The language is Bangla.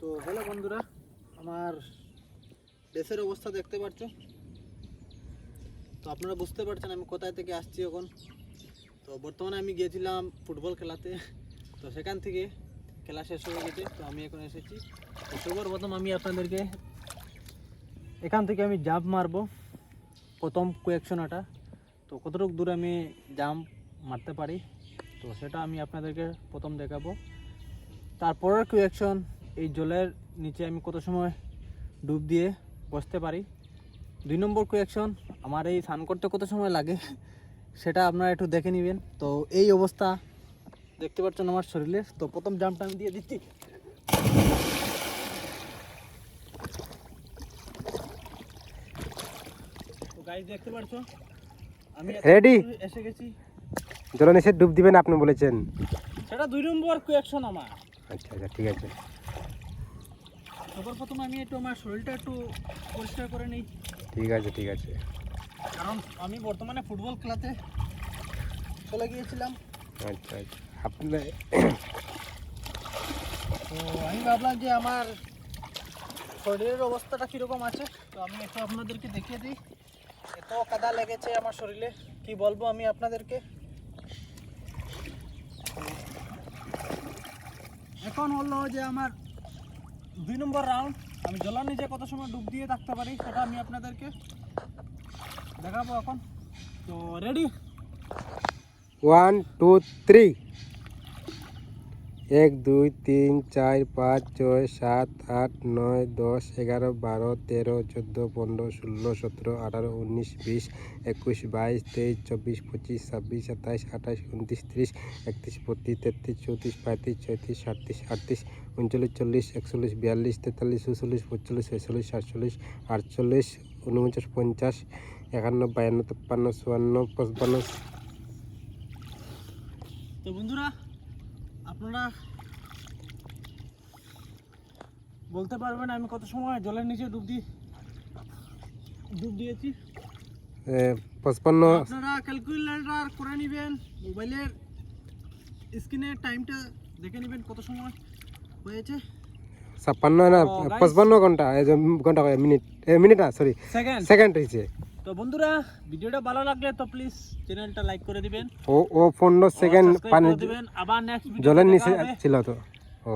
তো হ্যালো বন্ধুরা, আমার দেশের অবস্থা দেখতে পাচ্ছ। তো আপনারা বুঝতে পারছেন আমি কোথায় থেকে আসছি এখন। তো বর্তমানে আমি গিয়েছিলাম ফুটবল খেলাতে, তো সেখান থেকে খেলা শেষ হয়ে গেছে, তো আমি এখন এসেছি। তো সর্বপ্রথম আমি আপনাদেরকে এখান থেকে আমি জাম্প মারবো, প্রথম কোয়েকশনটা তো কতটুকু দূর আমি জাম্প মারতে পারি, তো সেটা আমি আপনাদেরকে প্রথম দেখাবো। তারপরের কোয়েকশন এই জলের নিচে আমি কত সময় ডুব দিয়ে বসতে পারি? দুই নম্বর কোয়েকশন আমার এই স্নান করতে কত সময় লাগে? সেটা আপনারা একটু দেখে নেবেন। তো এই অবস্থা দেখতে পাচ্ছেন আমার শরীরে। তো প্রথম জাম্পটা আমি দিয়ে দিচ্ছি। দেখতে পাচ্ছ আমি? দূর এসে গেছি। জলের নিচে ডুব দিবেন আপনি বলেছেন। সেটা দুই নম্বর কোয়েকশন আমার। আচ্ছা আচ্ছা ঠিক আছে। সবার প্রথম আমি একটু আমার শরীরটা একটু পরিষ্কার করে নিই। ঠিক আছে ঠিক আছে। কারণ আমি বর্তমানে ফুটবল খেলাতে চলে গিয়েছিলাম। আচ্ছা আচ্ছা। আপনি তো আমি ভাবলাম যে আমার শরীরের অবস্থাটা কীরকম আছে তো আমি একটু আপনাদেরকে দেখিয়ে দিই। এত কাদা লেগেছে আমার শরীরে কি বলব আমি আপনাদেরকে? এখন হলো যে আমার দুই নম্বর রাউন্ড আমি জলার নিচে কত সময় ডুব দিয়ে থাকতে পারি সেটা আমি আপনাদেরকে দেখাবো এখন। তো রেডি ওয়ান টু থ্রি এক, দুই, তিন, চার, পাঁচ, ছয়, সাত, আট, নয়, দশ, এগারো, বারো, তেরো, চোদ্দ, পনেরো, ষোলো, সতেরো, আঠারো, উনিশ, বিশ, একুশ, বাইশ, তেইশ, চব্বিশ, পঁচিশ, ছাব্বিশ, সাতাইশ আঠাশ উনত্রিশ, ত্রিশ, একত্রিশ, বত্রিশ, তেত্রিশ, চৌত্রিশ, পঁয়ত্রিশ, ছয়ত্রিশ সাতত্রিশ আটত্রিশ, উনচল্লিশ, চল্লিশ, একচল্লিশ, বিয়াল্লিশ, তেতাল্লিশ চৌচল্লিশ পঁয়তাল্লিশ, ছেচল্লিশ, সাতচল্লিশ, আটচল্লিশ উনপঞ্চাশ পঞ্চাশ, একান্ন, বায়ান্ন, তিপ্পান্ন, চুয়ান্ন, পঁচপান্ন। তো বন্ধুরা আপনারা বলতে পারবেন আমি কত সময় জলের নিচে ডুব দিয়ে ডুব দিয়েছি। পঁচপান্ন। আপনারা ক্যালকুলেটর করে নেবেন মোবাইলের স্ক্রিনের টাইমটা দেখে নেবেন কত সময় হয়েছে। ছাপ্পান্ন না পঁচপান্ন ঘণ্টা ঘণ্টা মিনিট মিনিট না সরি সেকেন্ড সেকেন্ড হয়েছে। তো বন্ধুরা ভিডিওটা ভালো লাগলে তো প্লিজ চ্যানেলটা লাইক করে দিবেন। ও ও পনেরো সেকেন্ড পানি দিবেন আবার নেক্সট জলের নিচে ছিল তো। ও।